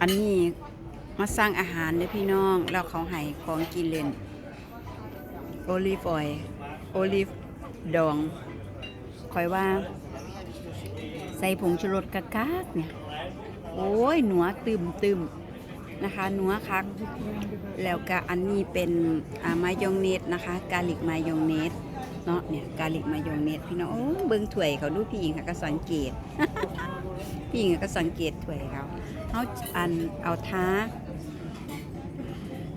อันนี้มาสร้างอาหารเด้อพี่น้องแล้วเขาให้ของกินเล่นโอลิฟออยโอลิฟดองคอยว่า ใส่ผงชูรสกะกากเนี่ย โอ้ยหนัวตึมตึมนะคะหนัวคัก แล้วก็อันนี้เป็นมายองเนสนะคะ กาลิกมายองเนสเนาะเนี่ยกาลิกมายองเนสพี่น้องเบิ่งถ้วยเขาดูพี่หญิงค่ะก็สังเกต พี่หญิงก็สังเกตถ้วยเขาเขาอันเอาท้า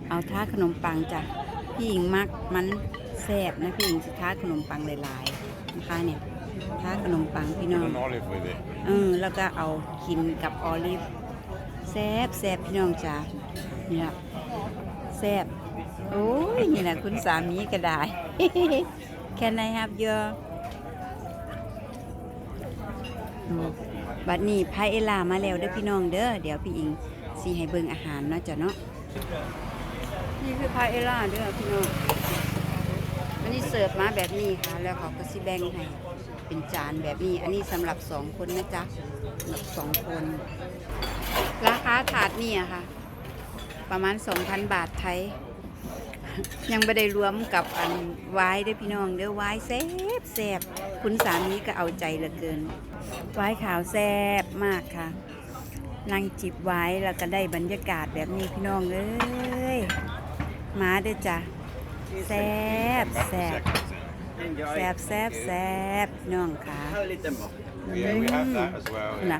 เอาท้าขนมปังจ้ะพี่หญิงมักมันแซ่บนะพี่หญิงสิท้าขนมปังหลายๆนะคะเนี่ยท้าขนมปังพี่น้อง an olive with it. เออแล้วก็เอากินกับออลิฟแซบแซบพี่น้องจ้าเนี่ยแซบโอ้ยนี่แหละคุณสามีก็ได้ Can I have your อืม บัดนี้พายเอลามาแล้วเด้อพี่น้องเด้อเดี๋ยวพี่อิงสีให้เบิ่งอาหารเนาะจ้ะเนาะนี่คือพายเอลาเด้อพี่น้องอันนี้เสิร์ฟมาแบบนี้ค่ะ แล้วเขาก็สิแบ่งให้เป็นจานแบบนี้ อันนี้สำหรับสองคนนะจ๊ะสำหรับสองคน ราคาถาดนี่อะค่ะ ประมาณ2,000บาทไทยยังไม่ได้รวมกับอันไว้ด้วยพี่น้องเด้อไว้แซ่บแซ่บ คุณสามีก็เอาใจเหลือเกินไว้ขาวแซ่บมากค่ะนั่งจิบไว้แล้วก็ได้บรรยากาศแบบนี้พี่น้องเอ้ยมาเด้อจ้ะแซ่บแซ่บแซบแซบแซบพี่น้องค่ะ Yeah, we have that as well. นะ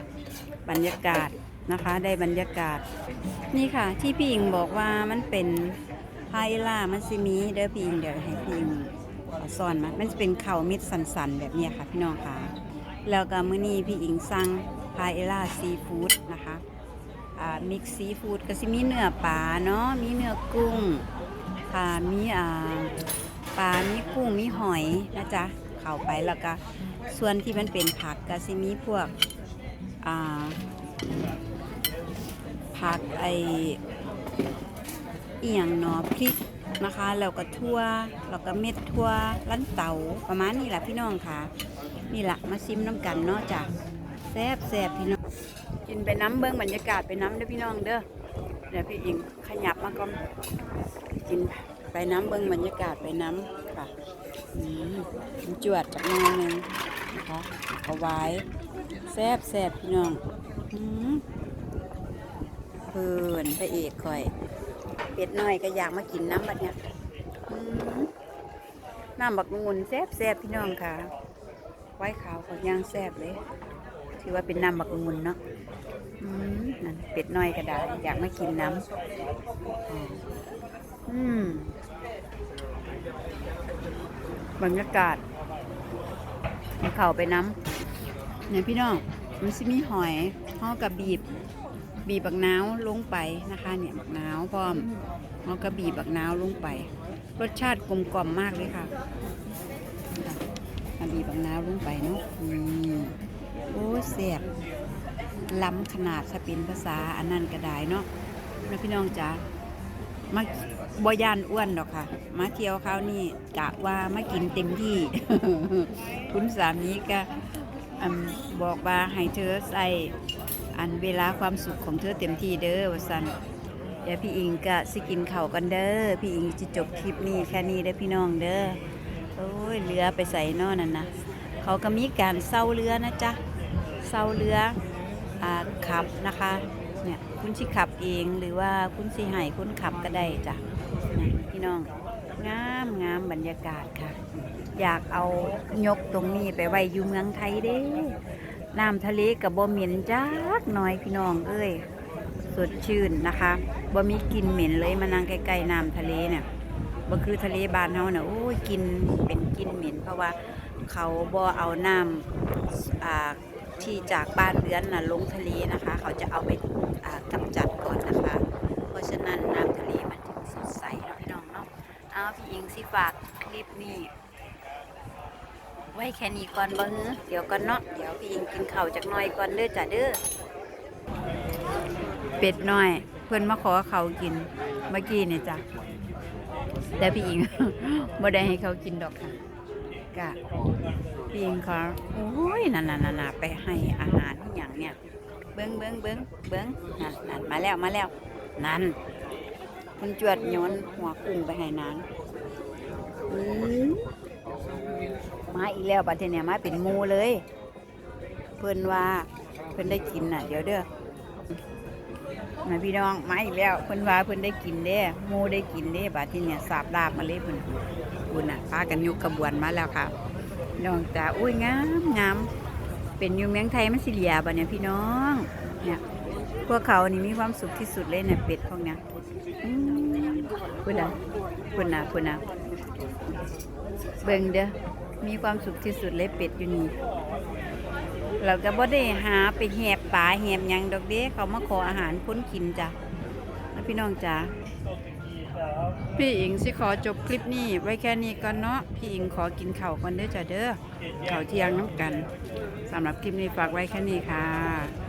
บรรยากาศนะคะได้บรรยากาศ นี่ค่ะ ที่พี่อิงบอกว่ามันเป็นไฮล่ามันซิมีเด้อพี่อิงเดี๋ยวให้พี่อิงเอา ซ่อนมามันจะเป็นเข่ามิดสันๆ แบบนี้ค่ะพี่น้องค่ะ แล้วก็มื้อนี้พี่อิงสั่งไฮล่าซีฟู้ดนะคะอ่ามิกซีฟู้ดก็สิมีเนื้อปลาเนาะมีเนื้อกุ้งค่ะมีอ่าปลา มีกุ้ง มีหอยนะจ๊ะเข้าไปแล้วก็ส่วนที่มันเป็นผักก็สิมีพวกอ่าผักไอเอียงเนาะพริก นะคะแล้วก็ทั่วแล้วก็เม็ดทั่วลั่นเตาประมาณนี้แหละพี่น้องค่ะนี่แหละมาซิมน้ำกันเนาะจ้ะแซ่บแซ่บพี่น้องกินไปน้ำเบิ้งบรรยากาศไปน้ำเด้อพี่น้องเด้อเดี๋ยวพี่อิงขยับมาก่อนกินไปน้ำเบิ้งบรรยากาศไปน้ำค่ะอืมจวดจากหนอยหนึงนะคะเอาไว้แซบแซบพี่น้องอืมเพื่อนพระเอกคอย เป็ดน้อยก็อยากมากินน้ำบัดเนี้ยน้ำบักงุนแซบแซบพี่น้องค่ะ ไว้ขาวเขาย่างแซบเลยถือว่าเป็นน้ำบักงุนเนาะนั่นเป็ดน้อยก็ได้อยากมากินน้ำอืมบรรยากาศมีเข่าไปน้ำเนี่ยพี่น้องมันสิมีหอยห่อกับบีบ บีบบักนาวลงไปนะคะเนี่ยบักนาวพร้อมห่อกับบีบบักนาวลงไป รสชาติกลมกล่อมมากเลยค่ะมาบีบบักนาวลงไปเนาะโอ้ยแซ่บล้ำขนาดถ้าเป็นภาษาอันนั้นก็ได้เนาะนะพี่น้องจ๋ามาบอยานอ้วนดอกค่ะ มาเที่ยวครานี้กะว่ามากินเต็มที่คุณสามีก็บอกว่าให้เธอใส่ อันเวลาความสุขของเธอเต็มที่เด้อวสันเดี๋ยวพี่อิงก็สิกินเข้ากันเด้อพี่อิงจะจบคลิปนี้แค่นี้เด้พี่น้องเด้อโอ้ยเรือไปใส่นอนั่นนะเขาก็มีการเศร้าเรือนะจ๊ะเศร้าเรืออ่าขับนะคะเนี่ยคุณสิขับเองหรือว่าคุณสิให้คุณขับก็ได้จ้ะพี่น้องงามงามบรรยากาศค่ะ อยากเอายกตรงนี้ไปไว้อยู่เมืองไทยเด้ น้ำทะเลกับบ่เหม็นจักน่อยพี่น้องเอ้ยสดชื่นนะคะบ่มีกลิ่นเหม็นเลยมานั่งใกล้ๆน้ำทะเลเนี่ยบ่คือทะเลบ้านเฮาเนี่ยโอ้ยกินเป็นกินเหม็น เพราะว่าเขาบ่เอาน้ำอ่าที่จากบ้านเรือนนะลงทะเลนะคะ เขาจะเอาไปกำจัดก่อนนะคะ เพราะฉะนั้นน้ำทะเลมันถึงสดใสนะพี่น้องเนาะเอาพี่อิงสิฝากคลิปนี้ ไว้แค่นี้ก่อนบ่ฮือเดี๋ยวก่อนเนาะเดี๋ยวพี่อิงกินข้าวจากหน้อยก่อนเด้อจ้ะเด้อเป็ดน้อย เพื่อนมาขอเขากินเมื่อกี้เนี่ยจ้ะแต่พี่อิงบ่ได้ให้เขากินดอกค่ะกะพี่อิงเขาโอ้ยนั่นนั่นนั่นไปให้อาหารอย่างเนี่ยเบิ้งเบิ้งเบิ้งเบิ้งนั่นนั่นมาแล้วมาแล้ว นั่นมันจวดโยนหัวกุ้งไปให้นางอืม มาอีกแล้วบัดเทเนี่ยมาเป็นมูเลย เพิ่นว่าเพิ่นได้กินน่ะ เดี๋ยวเด้อมาพี่น้องมาอีกแล้วเพิ่นว่าเพิ่นได้กินเด้มูได้กินเด้บัดทีเนี่ยสาบลาบมาเลยเพิ่นคุณน่ะพากันยกขบวนมาแล้วค่ะน้องจ๋าอุ้ยงามงามเป็นอยู่เมืองไทยมันสิเหลียบ่เนี่ยพี่น้องเนี่ยพวกเขานี่มีความสุขที่สุดเลยเนี่ยเป็ดพวกเนี้ยคุณน่ะคุณน่ะคุณน่ะเบิ่งเด้อ มีความสุขที่สุดเลยเป็ดอยู่นี่เราก็บ่ได้หาไปแหบป่าแหบยังดอกเด้เขามาขออาหารคนกินจ้ะแล้วพี่น้องจ้ะพี่อิงสิขอจบคลิปนี้ไว้แค่นี้ก่อนเนาะพี่อิงขอกินข้าวก่อนเด้อจ้ะเด้อข้าวเที่ยงน้ำกันสำหรับคลิปนี้ฝากไว้แค่นี้ค่ะ